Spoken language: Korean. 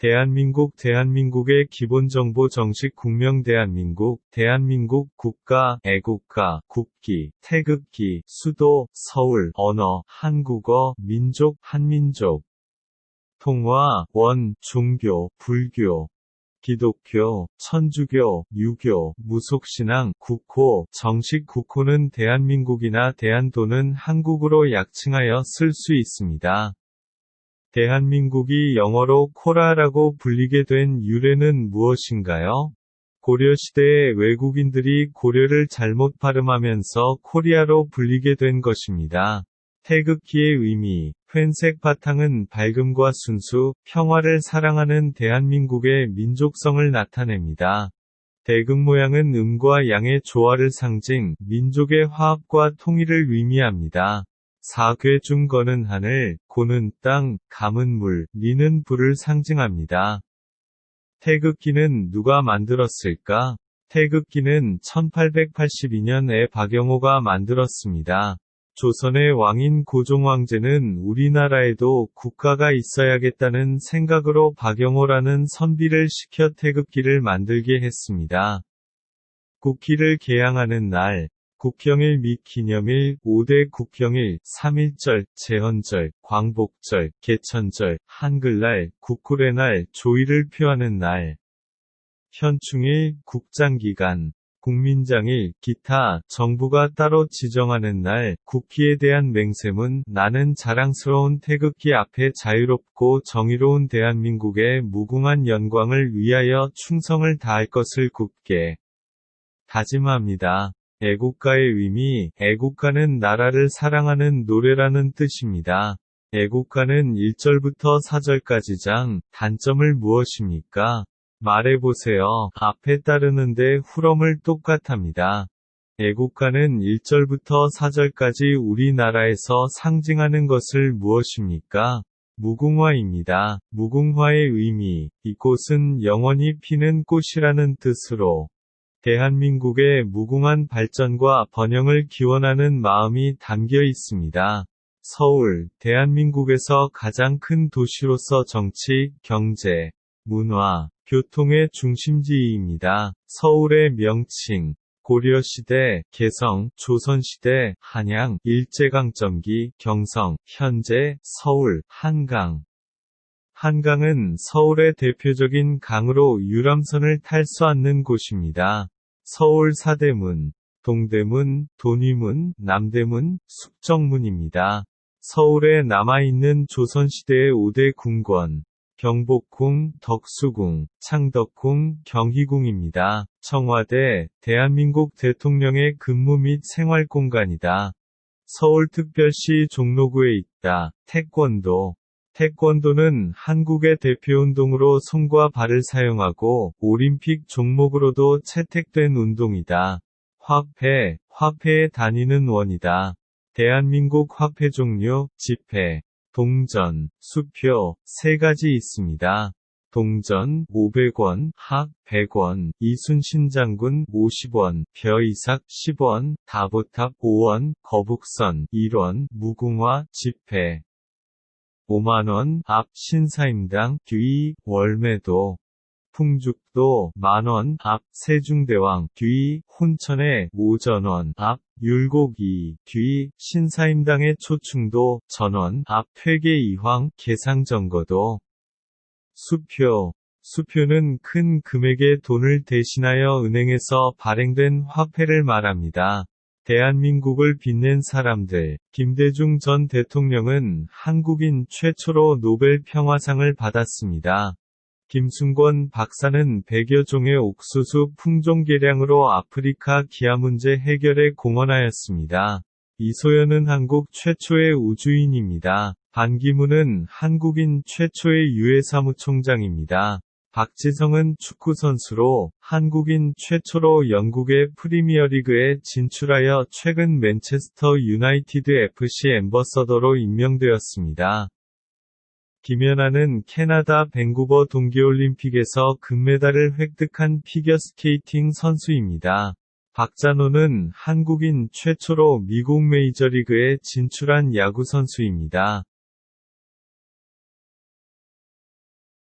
대한민국 대한민국의 기본정보 정식 국명 대한민국 대한민국 국가 애국가 국기 태극기 수도 서울 언어 한국어 민족 한민족. 통화 원 종교 불교. 기독교, 천주교, 유교, 무속신앙, 국호, 정식 국호는 대한민국이나 대한도는 한국으로 약칭하여 쓸 수 있습니다. 대한민국이 영어로 코라라고 불리게 된 유래는 무엇인가요? 고려시대에 외국인들이 고려를 잘못 발음하면서 코리아로 불리게 된 것입니다. 태극기의 의미, 회색 바탕은 밝음과 순수, 평화를 사랑하는 대한민국의 민족성을 나타냅니다. 대금 모양은 음과 양의 조화를 상징, 민족의 화합과 통일을 의미합니다. 사괴 중 거는 하늘, 고는 땅, 감은 물, 리는 불을 상징합니다. 태극기는 누가 만들었을까? 태극기는 1882년에 박영호가 만들었습니다. 조선의 왕인 고종황제는 우리나라에도 국가가 있어야겠다는 생각으로 박영호라는 선비를 시켜 태극기를 만들게 했습니다. 국기를 개양하는 날, 국경일 및 기념일, 5대 국경일, 3.1절, 제헌절, 광복절, 개천절, 한글날, 국구례날, 조의를 표하는 날. 현충일, 국장기간, 국민장일, 기타, 정부가 따로 지정하는 날, 국기에 대한 맹세문, 나는 자랑스러운 태극기 앞에 자유롭고 정의로운 대한민국의 무궁한 영광을 위하여 충성을 다할 것을 굳게 다짐합니다. 애국가의 의미, 애국가는 나라를 사랑하는 노래라는 뜻입니다. 애국가는 1절부터 4절까지 장, 단점을 무엇입니까? 말해보세요. 앞에 따르는데 후렴을 똑같합니다. 애국가는 1절부터 4절까지 우리나라에서 상징하는 것을 무엇입니까? 무궁화입니다. 무궁화의 의미, 이 꽃은 영원히 피는 꽃이라는 뜻으로 대한민국의 무궁한 발전과 번영을 기원하는 마음이 담겨 있습니다. 서울, 대한민국에서 가장 큰 도시로서 정치, 경제, 문화, 교통의 중심지입니다. 서울의 명칭, 고려시대, 개성, 조선시대, 한양, 일제강점기, 경성, 현재, 서울, 한강. 한강은 서울의 대표적인 강으로 유람선을 탈 수 않는 곳입니다. 서울 사대문, 동대문, 돈위문, 남대문, 숙정문입니다. 서울에 남아있는 조선시대의 5대 궁궐, 경복궁, 덕수궁, 창덕궁, 경희궁입니다. 청와대, 대한민국 대통령의 근무 및 생활 공간이다. 서울특별시 종로구에 있다. 태권도, 태권도는 한국의 대표운동으로 손과 발을 사용하고 올림픽 종목으로도 채택된 운동이다. 화폐, 화폐에 다니는 원이다. 대한민국 화폐 종류, 지폐, 동전, 수표, 세 가지 있습니다. 동전 500원, 학 100원, 이순신 장군 50원, 벼이삭 10원, 다보탑 5원, 거북선 1원, 무궁화 지폐 5만원, 앞 신사임당, 뒤, 월매도, 풍죽도, 만원, 앞, 세중대왕, 뒤, 혼천에, 오전원, 앞, 율곡이, 뒤, 신사임당의 초충도, 전원, 앞, 퇴계 이황, 개상정거도. 수표, 수표는 큰 금액의 돈을 대신하여 은행에서 발행된 화폐를 말합니다. 대한민국을 빛낸 사람들, 김대중 전 대통령은 한국인 최초로 노벨 평화상을 받았습니다. 김순권 박사는 100여 종의 옥수수 품종 개량으로 아프리카 기아 문제 해결에 공헌하였습니다. 이소연은 한국 최초의 우주인입니다. 반기문은 한국인 최초의 유해 사무총장입니다. 박지성은 축구선수로 한국인 최초로 영국의 프리미어리그에 진출하여 최근 맨체스터 유나이티드 FC 엠버서더로 임명되었습니다. 김연아는 캐나다 밴쿠버 동계올림픽에서 금메달을 획득한 피겨스케이팅 선수입니다. 박찬호는 한국인 최초로 미국 메이저리그에 진출한 야구 선수입니다.